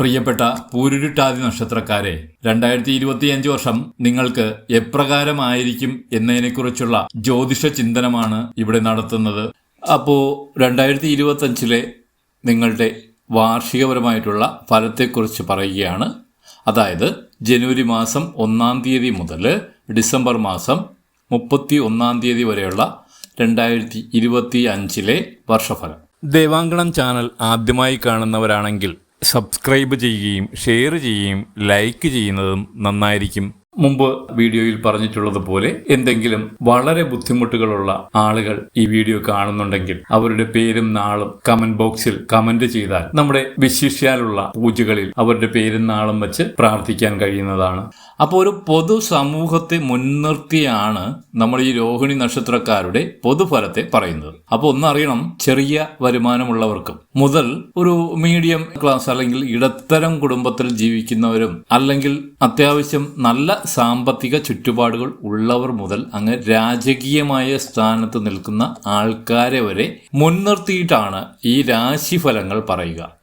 പ്രിയപ്പെട്ട പൂരുരുട്ടാതി നക്ഷത്രക്കാരെ രണ്ടായിരത്തി ഇരുപത്തിയഞ്ച് വർഷം നിങ്ങൾക്ക് എപ്രകാരമായിരിക്കും എന്നതിനെക്കുറിച്ചുള്ള ജ്യോതിഷ ചിന്തനമാണ് ഇവിടെ നടത്തുന്നത്. അപ്പോൾ രണ്ടായിരത്തി ഇരുപത്തഞ്ചിലെ നിങ്ങളുടെ വാർഷികപരമായിട്ടുള്ള ഫലത്തെക്കുറിച്ച് പറയുകയാണ്. അതായത് ജനുവരി മാസം ഒന്നാം തീയതി മുതൽ ഡിസംബർ മാസം മുപ്പത്തി ഒന്നാം തീയതി വരെയുള്ള രണ്ടായിരത്തി ഇരുപത്തി അഞ്ചിലെ വർഷഫലം. ദേവാങ്കണം ചാനൽ ആദ്യമായി കാണുന്നവരാണെങ്കിൽ സബ്സ്ക്രൈബ് ചെയ്യുകയും ഷെയർ ചെയ്യുകയും ലൈക്ക് ചെയ്യുന്നതും നന്നായിരിക്കും. മുമ്പ് വീഡിയോയിൽ പറഞ്ഞിട്ടുള്ളതുപോലെ എന്തെങ്കിലും വളരെ ബുദ്ധിമുട്ടുകളുള്ള ആളുകൾ ഈ വീഡിയോ കാണുന്നുണ്ടെങ്കിൽ അവരുടെ പേരും നാളും കമന്റ് ബോക്സിൽ കമന്റ് ചെയ്താൽ നമ്മുടെ വിശിഷ്യാലുള്ള പൂജകളിൽ അവരുടെ പേരും നാളും വെച്ച് പ്രാർത്ഥിക്കാൻ കഴിയുന്നതാണ്. അപ്പോൾ ഒരു പൊതു സമൂഹത്തെ മുൻനിർത്തിയാണ് നമ്മൾ ഈ രോഹിണി നക്ഷത്രക്കാരുടെ പൊതുഫലത്തെ പറയുന്നത്. അപ്പോൾ ഒന്നറിയണം ചെറിയ വരുമാനമുള്ളവർക്കും മുതൽ ഒരു മീഡിയം ക്ലാസ് അല്ലെങ്കിൽ ഇടത്തരം കുടുംബത്തിൽ ജീവിക്കുന്നവരും അല്ലെങ്കിൽ അത്യാവശ്യം നല്ല സാമ്പത്തിക ചുറ്റുപാടുകൾ ഉള്ളവർ മുതൽ അങ്ങ് രാജകീയമായ സ്ഥാനത്ത് നിൽക്കുന്ന ആൾക്കാരെ വരെ മുൻനിർത്തിയിട്ടാണ് ഈ രാശിഫലങ്ങൾ പറയുക.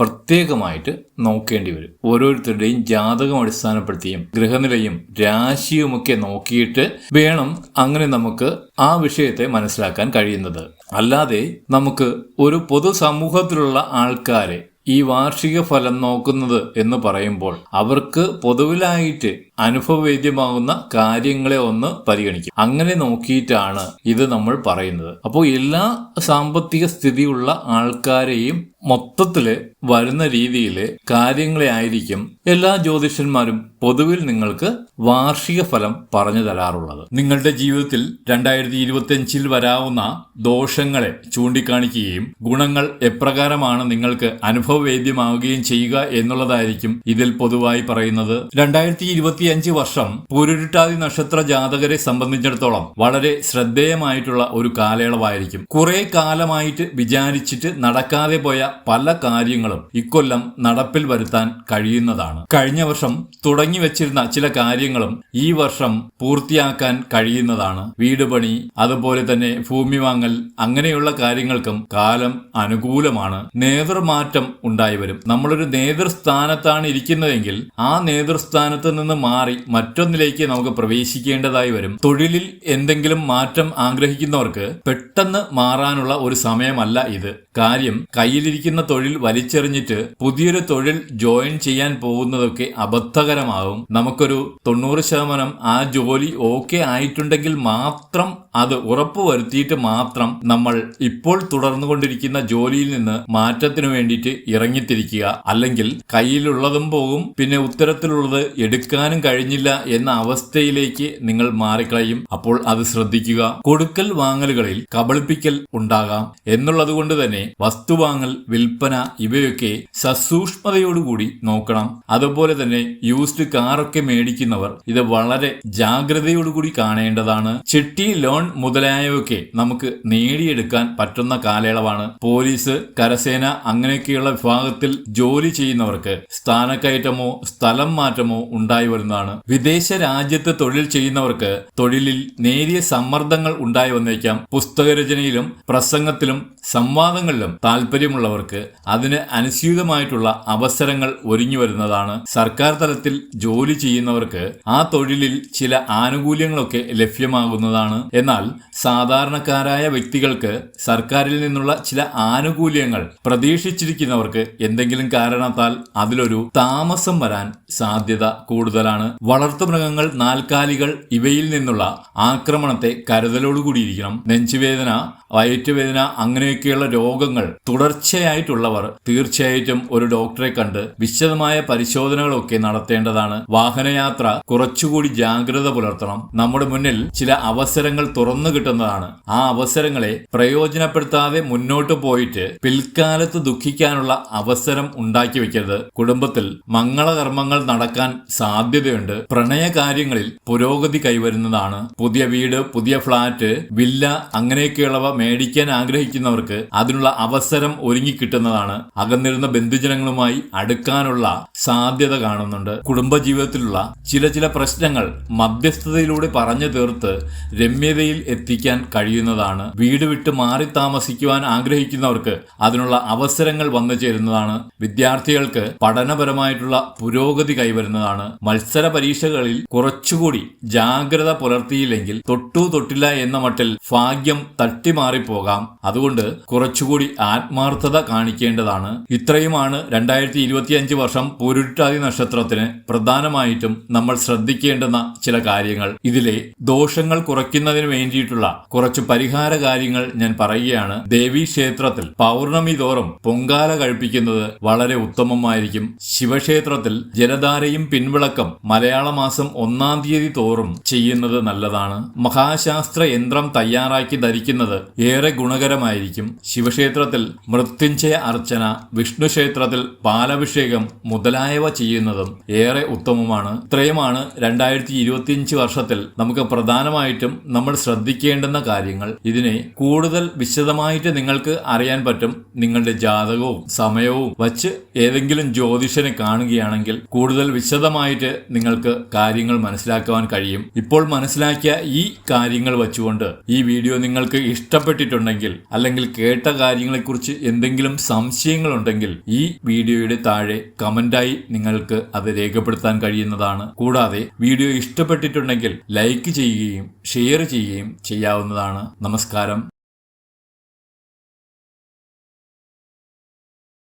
പ്രത്യേകമായിട്ട് നോക്കേണ്ടി വരും. ഓരോരുത്തരുടെയും ജാതകം അടിസ്ഥാനപ്പെടുത്തിയും ഗ്രഹനിലയും രാശിയുമൊക്കെ നോക്കിയിട്ട് വേണം അങ്ങനെ നമുക്ക് ആ വിഷയത്തെ മനസ്സിലാക്കാൻ കഴിയുന്നത്. അല്ലാതെ നമുക്ക് ഒരു പൊതുസമൂഹത്തിലുള്ള ആൾക്കാരെ ഈ വാർഷിക ഫലം നോക്കുന്നത് എന്ന് പറയുമ്പോൾ അവർക്ക് പൊതുവിലായിട്ട് അനുഭവവേദ്യമാകുന്ന കാര്യങ്ങളെ ഒന്ന് പരിഗണിക്കും അങ്ങനെ നോക്കിയിട്ടാണ് ഇത് നമ്മൾ പറയുന്നത്. അപ്പോൾ എല്ലാ സാമ്പത്തിക സ്ഥിതിയുള്ള ആൾക്കാരെയും മൊത്തത്തിൽ വരുന്ന രീതിയിൽ കാര്യങ്ങളെ ആയിരിക്കും എല്ലാ ജ്യോതിഷന്മാരും പൊതുവിൽ നിങ്ങൾക്ക് വാർഷിക ഫലം പറഞ്ഞു തരാറുള്ളത്. നിങ്ങളുടെ ജീവിതത്തിൽ രണ്ടായിരത്തി ഇരുപത്തിയഞ്ചിൽ വരാവുന്ന ദോഷങ്ങളെ ചൂണ്ടിക്കാണിക്കുകയും ഗുണങ്ങൾ എപ്രകാരമാണ് നിങ്ങൾക്ക് അനുഭവവേദ്യമാവുകയും ചെയ്യുക എന്നുള്ളതായിരിക്കും ഇതിൽ പൊതുവായി പറയുന്നത്. രണ്ടായിരത്തി ഇരുപത്തിയഞ്ച് വർഷം പുരുരുട്ടാതി നക്ഷത്ര ജാതകരെ സംബന്ധിച്ചിടത്തോളം വളരെ ശ്രദ്ധേയമായിട്ടുള്ള ഒരു കാലയളവായിരിക്കും. കുറെ കാലമായിട്ട് വിചാരിച്ചിട്ട് നടക്കാതെ പോയ പല കാര്യങ്ങളും ഇക്കൊല്ലം നടപ്പിൽ വരുത്താൻ കഴിയുന്നതാണ്. കഴിഞ്ഞ വർഷം തുടങ്ങി വെച്ചിരുന്ന ചില കാര്യങ്ങളും ഈ വർഷം പൂർത്തിയാക്കാൻ കഴിയുന്നതാണ്. വീട് പണി അതുപോലെ തന്നെ ഭൂമി വാങ്ങൽ അങ്ങനെയുള്ള കാര്യങ്ങൾക്കും കാലം അനുകൂലമാണ്. നേതൃമാറ്റം ഉണ്ടായി വരും. നമ്മളൊരു നേതൃസ്ഥാനത്താണ് ഇരിക്കുന്നതെങ്കിൽ ആ നേതൃസ്ഥാനത്ത് നിന്ന് മാറി മറ്റൊന്നിലേക്ക് നമുക്ക് പ്രവേശിക്കേണ്ടതായി വരും. തൊഴിലിൽ എന്തെങ്കിലും മാറ്റം ആഗ്രഹിക്കുന്നവർക്ക് പെട്ടെന്ന് മാറാനുള്ള ഒരു സമയമല്ല ഇത്. കാര്യം കയ്യിലിരിക്കുന്ന തൊഴിൽ വലിച്ചെറിഞ്ഞിട്ട് പുതിയൊരു തൊഴിൽ ജോയിൻ ചെയ്യാൻ പോകുന്നതൊക്കെ അബദ്ധകരമാകും. നമുക്കൊരു തൊണ്ണൂറ് ശതമാനം ആ ജോലി ഓക്കെ ആയിട്ടുണ്ടെങ്കിൽ മാത്രം അത് ഉറപ്പുവരുത്തിയിട്ട് മാത്രം നമ്മൾ ഇപ്പോൾ തുടർന്നുകൊണ്ടിരിക്കുന്ന ജോലിയിൽ നിന്ന് മാറ്റത്തിനു വേണ്ടിയിട്ട് ഇറങ്ങിത്തിരിക്കുക. അല്ലെങ്കിൽ കയ്യിലുള്ളതും പോകും പിന്നെ ഉത്തരത്തിലുള്ളത് എടുക്കാനും കഴിഞ്ഞില്ല എന്ന അവസ്ഥയിലേക്ക് നിങ്ങൾ മാറിക്കളയും. അപ്പോൾ അത് ശ്രദ്ധിക്കുക. കൊടുക്കൽ വാങ്ങലുകളിൽ കബളിപ്പിക്കൽ ഉണ്ടാകാം. എന്നുള്ളത് കൊണ്ട് തന്നെ വസ്തു വാങ്ങൽ വിൽപ്പന ഇവയൊക്കെ സസൂക്ഷ്മതയോടുകൂടി നോക്കണം. അതുപോലെ തന്നെ യൂസ്ഡ് കാറൊക്കെ മേടിക്കുന്നവർ ഇത് വളരെ ജാഗ്രതയോടുകൂടി കാണേണ്ടതാണ്. ചിട്ടി ലോൺ മുതലായവയൊക്കെ നമുക്ക് നേടിയെടുക്കാൻ പറ്റുന്ന കാലയളവാണ്. പോലീസ് കരസേന അങ്ങനെയൊക്കെയുള്ള വിഭാഗത്തിൽ ജോലി ചെയ്യുന്നവർക്ക് സ്ഥാനക്കയറ്റമോ സ്ഥലം മാറ്റമോ ഉണ്ടായി വരുന്നതാണ് വിദേശ രാജ്യത്ത് തൊഴിൽ ചെയ്യുന്നവർക്ക് തൊഴിലിൽ നേരിയ സമ്മർദ്ദങ്ങൾ ഉണ്ടായി വന്നേക്കാം. പുസ്തകരചനയിലും പ്രസംഗത്തിലും സംവാദങ്ങളിലും താല്പര്യമുള്ളവർക്ക് അതിന് അനുസ്യൂതമായിട്ടുള്ള അവസരങ്ങൾ ഒരുങ്ങി വരുന്നതാണ്. സർക്കാർ തലത്തിൽ ജോലി ചെയ്യുന്നവർക്ക് ആ തൊഴിലിൽ ചില ആനുകൂല്യങ്ങളൊക്കെ ലഭ്യമാകുന്നതാണ്. എന്നാൽ സാധാരണക്കാരായ വ്യക്തികൾക്ക് സർക്കാരിൽ നിന്നുള്ള ചില ആനുകൂല്യങ്ങൾ പ്രതീക്ഷിച്ചിരിക്കുന്നവർക്ക് എന്തെങ്കിലും കാരണത്താൽ അതിലൊരു താമസം വരാൻ സാധ്യത കൂടുതലാണ്. വളർത്തുമൃഗങ്ങൾ നാൽക്കാലികൾ ഇവയിൽ നിന്നുള്ള ആക്രമണത്തെ കരുതലോടുകൂടിയിരിക്കണം. നെഞ്ചുവേദന വയറ്റുവേദന അങ്ങനെയൊക്കെയുള്ള രോഗങ്ങൾ തുടർച്ചയായിട്ടുള്ളവർ തീർച്ചയായിട്ടും ഒരു ഡോക്ടറെ കണ്ട് വിശദമായ പരിശോധനകളൊക്കെ നടത്തേണ്ടതാണ്. വാഹനയാത്ര കുറച്ചുകൂടി ജാഗ്രത പുലർത്തണം. നമ്മുടെ മുന്നിൽ ചില അവസരങ്ങൾ തുറന്നു കിട്ടുന്നതാണ്. ആ അവസരങ്ങളെ പ്രയോജനപ്പെടുത്താതെ മുന്നോട്ട് പോയിട്ട് പിൽക്കാലത്ത് ദുഃഖിക്കാനുള്ള അവസരം ഉണ്ടാക്കി വെക്കരുത്. കുടുംബത്തിൽ മംഗളകർമ്മങ്ങൾ നടക്കാൻ സാധ്യതയുണ്ട്. പ്രണയ കാര്യങ്ങളിൽ പുരോഗതി കൈവരുന്നതാണ്. പുതിയ വീട് പുതിയ ഫ്ളാറ്റ് വില്ല അങ്ങനെയൊക്കെയുള്ളവ മേടിക്കാൻ ആഗ്രഹിക്കുന്നവർക്ക് അതിനുള്ള അവസരം ഒരുങ്ങിക്കിട്ടുന്നതാണ് അകന്നിരുന്ന ബന്ധുജനങ്ങളുമായി അടുക്കാനുള്ള സാധ്യത കാണുന്നുണ്ട്. കുടുംബജീവിതത്തിലുള്ള ചില ചില പ്രശ്നങ്ങൾ മധ്യസ്ഥതയിലൂടെ പറഞ്ഞു തീർത്ത് രമ്യതയിൽ എത്തിക്കാൻ കഴിയുന്നതാണ്. വീട് വിട്ട് മാറി താമസിക്കുവാൻ ആഗ്രഹിക്കുന്നവർക്ക് അതിനുള്ള അവസരങ്ങൾ വന്നു ചേരുന്നതാണ്. വിദ്യാർത്ഥികൾക്ക് പഠനപരമായിട്ടുള്ള പുരോഗതി കൈവരുന്നതാണ്. മത്സര പരീക്ഷകളിൽ കുറച്ചുകൂടി ജാഗ്രത പുലർത്തിയില്ലെങ്കിൽ തൊട്ടു തൊട്ടില്ല എന്ന മട്ടിൽ ഭാഗ്യം തട്ടിമാറിപ്പോകാം. അതുകൊണ്ട് കുറച്ചുകൂടി ആത്മാർത്ഥത കാണിക്കേണ്ടതാണ്. ഇത്രയുമാണ് രണ്ടായിരത്തി ഇരുപത്തിയഞ്ച് വർഷം പൂരുരുട്ടാതി നക്ഷത്രത്തിന് പ്രധാനമായിട്ടും നമ്മൾ ശ്രദ്ധിക്കേണ്ടുന്ന ചില കാര്യങ്ങൾ. ഇതിലെ ദോഷങ്ങൾ കുറയ്ക്കുന്നതിന് വേണ്ടിയിട്ടുള്ള കുറച്ച് പരിഹാര കാര്യങ്ങൾ ഞാൻ പറയുകയാണ്. ദേവീ ക്ഷേത്രത്തിൽ പൗർണമി തോറും പൊങ്കാല കഴിപ്പിക്കുന്നത് വളരെ ഉത്തമമായിരിക്കും. ശിവക്ഷേത്രത്തിൽ ജലധാരയും പിൻവിളക്കം മലയാള മാസം ഒന്നാം തീയതി തോറും ചെയ്യുന്നത് നല്ലതാണ്. മഹാശാസ്ത്ര യന്ത്രം തയ്യാറാക്കി ധരിക്കുന്നത് ഏറെ ഗുണകരമായിരിക്കും. ശിവക്ഷേത്രത്തിൽ മൃത്യുഞ്ജയ അർച്ചന വിഷ്ണുക്ഷേത്രത്തിൽ പാലഭിഷേകം മുതലായവ ചെയ്യുന്നതും ഏറെ ഉത്തമമാണ്. ഇത്രയുമാണ് രണ്ടായിരത്തി ഇരുപത്തിയഞ്ച് വർഷത്തിൽ നമുക്ക് പ്രധാനമായിട്ടും നമ്മൾ ശ്രദ്ധിക്കേണ്ടുന്ന കാര്യങ്ങൾ. ഇതിനെ കൂടുതൽ വിശദമായിട്ട് നിങ്ങൾക്ക് അറിയാൻ പറ്റും നിങ്ങളുടെ ജാതകവും സമയവും. വച്ച് ഏതെങ്കിലും ജ്യോതിഷനെ കാണുകയാണെങ്കിൽ കൂടുതൽ വിശദമായിട്ട് നിങ്ങൾക്ക് കാര്യങ്ങൾ മനസ്സിലാക്കുവാൻ കഴിയും. ഇപ്പോൾ മനസ്സിലാക്കിയ ഈ കാര്യങ്ങൾ വച്ചുകൊണ്ട് ഈ വീഡിയോ നിങ്ങൾക്ക് ഇഷ്ടപ്പെട്ടിട്ടുണ്ടെങ്കിൽ അല്ലെങ്കിൽ കേട്ട കാര്യങ്ങളെക്കുറിച്ച് എന്തെങ്കിലും സംശയങ്ങൾ ഉണ്ടെങ്കിൽ ഈ വീഡിയോയുടെ താഴെ കമന്റായി നിങ്ങൾക്ക് അത് രേഖപ്പെടുത്താൻ കഴിയുന്നതാണ്. കൂടാതെ വീഡിയോ ഇഷ്ടപ്പെട്ടിട്ടുണ്ടെങ്കിൽ ലൈക്ക് ചെയ്യുകയും ഷെയർ ചെയ്യുകയും ചെയ്യാവുന്നതാണ്. നമസ്കാരം.